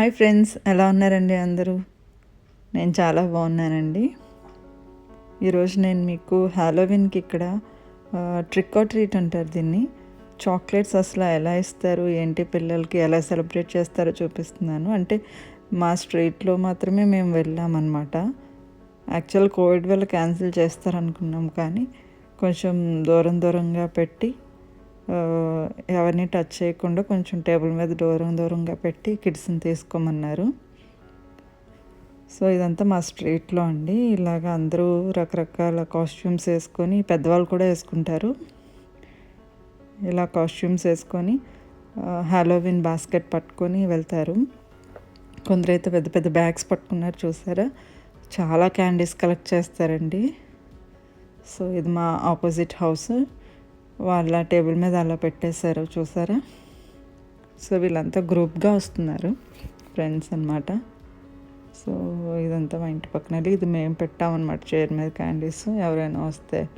Hi friends ఎలా ఉన్నారండి అందరూ? నేను చాలా బాగున్నానండి. ఈరోజు నేను మీకు హాలోవిన్కి ఇక్కడ ట్రిక్ ఆర్ ట్రీట్ అంటారు దీన్ని. చాక్లెట్స్ అసలు ఎలా ఇస్తారు ఏంటి పిల్లలకి ఎలా సెలబ్రేట్ చేస్తారో చూపిస్తున్నాను. అంటే మా స్ట్రీట్లో మాత్రమే మేము వెళ్ళామన్నమాట. యాక్చువల్ కోవిడ్ వల్ల క్యాన్సిల్ చేస్తారనుకున్నాం కానీ కొంచెం దూరం దూరంగా పెట్టి ఎవరిని టచ్ చేయకుండా కొంచెం టేబుల్ మీద దూరం దూరంగా పెట్టి కిడ్స్ని తీసుకోమన్నారు. సో ఇదంతా మా స్ట్రీట్లో అండి. ఇలాగ అందరూ రకరకాల కాస్ట్యూమ్స్ వేసుకొని పెద్దవాళ్ళు కూడా వేసుకుంటారు. ఇలా కాస్ట్యూమ్స్ వేసుకొని హాలోవిన్ బాస్కెట్ పట్టుకొని వెళ్తారు. కొందరైతే పెద్ద పెద్ద బ్యాగ్స్ పట్టుకున్నారు చూసారా? చాలా క్యాండీస్ కలెక్ట్ చేస్తారండి. సో ఇది మా ఆపోజిట్ హౌస్ వాళ్ళ టేబుల్ మీద అలా పెట్టేశారు చూసారా? సో వీళ్ళంతా గ్రూప్గా వస్తున్నారు ఫ్రెండ్స్ అన్నమాట. సో ఇదంతా మా ఇంటి పక్కన ఇది మేము పెట్టామన్నమాట చైర్ మీద క్యాండీస్. ఎవరైనా వస్తే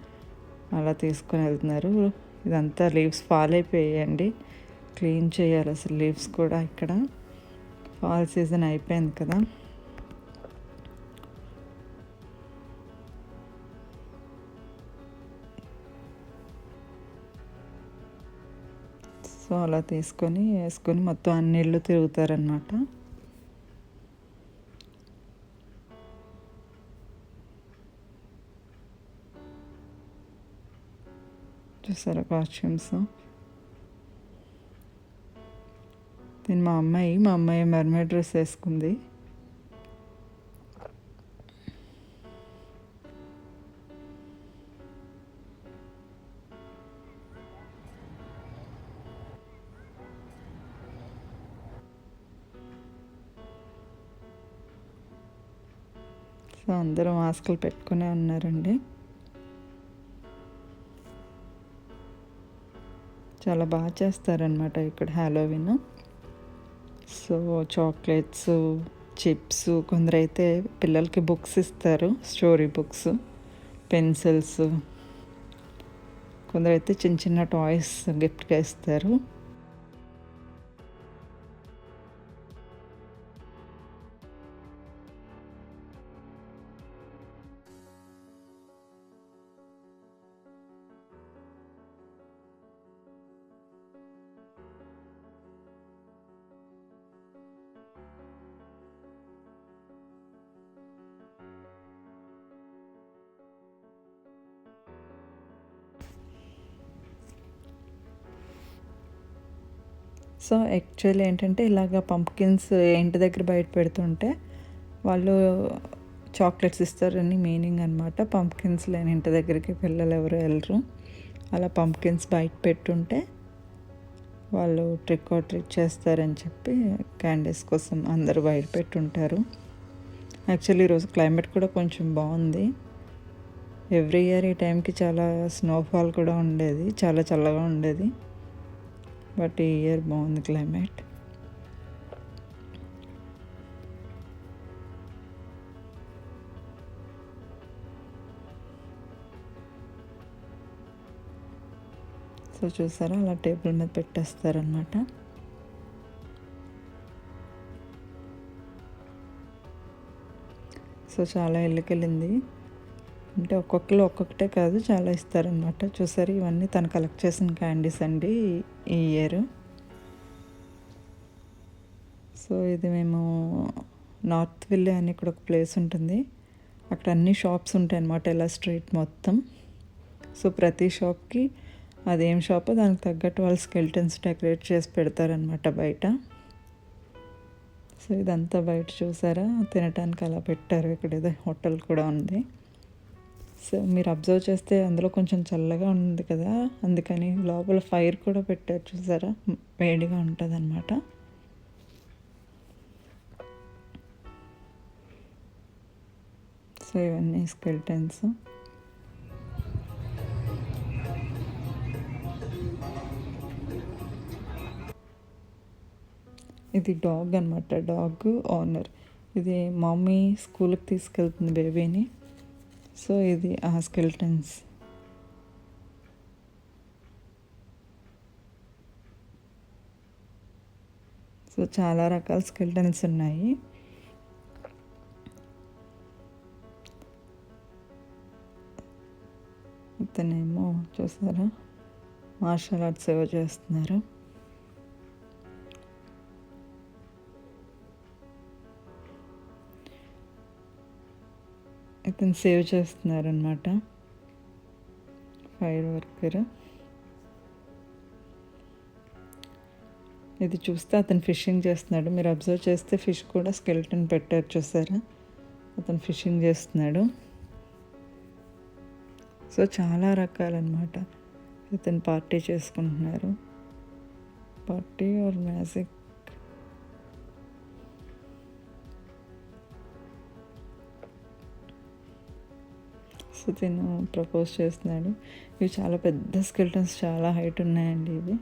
అలా తీసుకొని వెళ్తున్నారు. ఇదంతా లీవ్స్ ఫాల్ అయిపోయాయండి. క్లీన్ చేయాలి అసలు లీవ్స్ కూడా ఇక్కడ. ఫాల్ సీజన్ అయిపోయింది కదా. సో అలా తీసుకొని వేసుకొని మొత్తం అన్ని ఇళ్ళు తిరుగుతారనమాట చూసారా కాస్ట్యూమ్స్ దీని మా అమ్మాయి మా అమ్మాయి మెర్మేడ్ డ్రెస్ వేసుకుంది. సో అందరూ మాస్కులు పెట్టుకునే ఉన్నారండి. చాలా బాగా చేస్తారనమాట ఇక్కడ హ్యాలోవిన్ సో చాక్లెట్స్ చిప్స్ కొందరైతే పిల్లలకి బుక్స్ ఇస్తారు స్టోరీ బుక్స్ పెన్సిల్స్. కొందరైతే చిన్న చిన్న టాయ్స్ గిఫ్ట్గా ఇస్తారు. సో యాక్చువల్లీ ఏంటంటే ఇలాగ పంప్కిన్స్ ఇంటి దగ్గర బయట పెడుతుంటే వాళ్ళు చాక్లెట్స్ ఇస్తారని మీనింగ్ అనమాట పంప్కిన్స్ లేని ఇంటి దగ్గరికి పిల్లలు ఎవరు వెళ్ళరు. అలా పంప్కిన్స్ బయట పెట్టుంటే వాళ్ళు ట్రిక్ ఆర్ ట్రిక్ చేస్తారని చెప్పి క్యాండీస్ కోసం అందరూ బయట పెట్టుంటారు. యాక్చువల్లీ ఈరోజు క్లైమేట్ కూడా కొంచెం బాగుంది. ఎవ్రీ ఇయర్ ఈ టైంకి చాలా స్నోఫాల్ కూడా ఉండేది. చాలా చల్లగా ఉండేది. బట్ ఈ ఇయర్ బాగుంది క్లైమేట్. సో చూసారా అలా టేబుల్ మీద పెట్టేస్తారనమాట సో చాలా ఇళ్ళకెళ్ళింది. అంటే ఒక్కొక్కరు ఒక్కొక్కటే కాదు చాలా ఇస్తారనమాట చూసారు ఇవన్నీ తను కలెక్ట్ చేసిన క్యాండీస్ అండి ఈ ఇయర్ సో ఇది మేము నార్త్ విల్లే అని ఇక్కడ ఒక ప్లేస్ ఉంటుంది. అక్కడ అన్ని షాప్స్ ఉంటాయి అన్నమాట ఇలా స్ట్రీట్ మొత్తం. సో ప్రతి షాప్కి అదేం షాప్ దానికి తగ్గట్టు వాళ్ళు స్కెల్టన్స్ డెకరేట్ చేసి పెడతారనమాట బయట. సో ఇదంతా బయట చూసారా? తినటానికి అలా పెట్టారు ఇక్కడ ఏదో హోటల్ కూడా ఉంది. సో మీరు అబ్జర్వ్ చేస్తే అందులో కొంచెం చల్లగా ఉంది కదా అందుకని లోపల ఫైర్ కూడా పెట్టారు చూసారా? వేడిగా ఉంటుంది అనమాట సో ఇవన్నీ స్కెల్టన్స్. ఇది డాగ్ అనమాట డాగ్ ఓనర్. ఇది మమ్మీ స్కూల్కి తీసుకెళ్తుంది బేబీని. సో ఇది ఆ స్కెల్టన్స్. సో చాలా రకాల స్కెల్టన్స్ ఉన్నాయి. ఇతనేమో చూసారా? మార్షల్ ఆర్ట్స్ ఏవో చేస్తున్నారు. ఇతను సేవ్ చేస్తున్నారు అనమాట ఫైర్ వర్కర్. ఇది చూస్తే అతను ఫిషింగ్ చేస్తున్నాడు. మీరు అబ్జర్వ్ చేస్తే ఫిష్ కూడా స్కెల్టన్ పెట్టారు చూసారా? అతను ఫిషింగ్ చేస్తున్నాడు. సో చాలా రకాలన్నమాట ఇతను పార్టీ చేసుకుంటున్నారు. Party or magic? తిను ప్రపోజ్ చేస్తున్నాడు. ఇవి చాలా పెద్ద స్కెల్టన్స్ చాలా హైట్ ఉన్నాయండి ఇవి.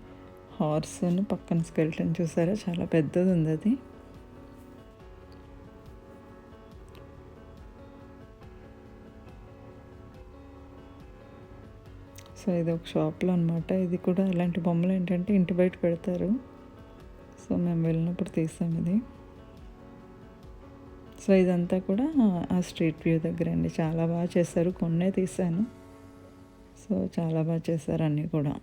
హార్స్ పక్కన స్కెల్టన్ చూసారా? చాలా పెద్దది ఉంది అది. సో ఇది ఒక షాప్లో అనమాట ఇది కూడా ఇలాంటి బొమ్మలు ఏంటంటే ఇంటి బయట పెడతారు. సో మేము వెళ్ళినప్పుడు తీసాం ఇది. సో ఇదంతా కూడా ఆ స్ట్రీట్ వ్యూ దగ్గర అండి. చాలా బాగా చేశారు. కొన్నే తీశాను. సో చాలా బాగా చేశారు అన్నీ కూడా.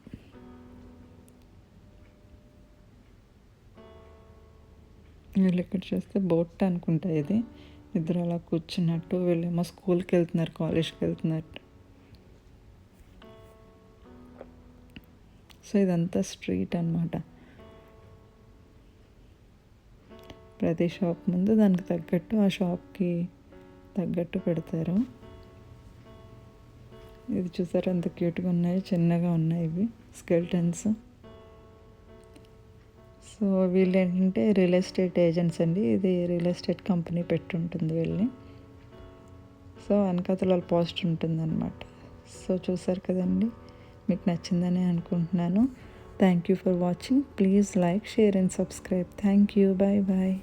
వీళ్ళు ఇక్కడ చూస్తే బోట్ అనుకుంటా ఇది. ఇద్దరు అలా కూర్చున్నట్టు వీళ్ళేమో స్కూల్కి వెళ్తున్నారు కాలేజ్కి వెళ్తున్నట్టు. సో ఇదంతా స్ట్రీట్ అనమాట ప్రతి షాప్ ముందు దానికి తగ్గట్టు ఆ షాప్కి తగ్గట్టు పెడతారు. ఇది చూసారు? ఎంత క్యూట్గా ఉన్నాయి. చిన్నగా ఉన్నాయి ఇవి. స్కెల్టన్స్. సో వీళ్ళు ఏంటంటే రియల్ ఎస్టేట్ ఏజెంట్స్ అండి. ఇది రియల్ ఎస్టేట్ కంపెనీ పెట్టుంటుంది వీళ్ళని. సో వెనకాతల పోస్ట్ ఉంటుందన్నమాట. సో చూసారు కదండి? మీకు నచ్చిందని అనుకుంటున్నాను. Thank you for watching. Please like, share and subscribe. Thank you. Bye bye.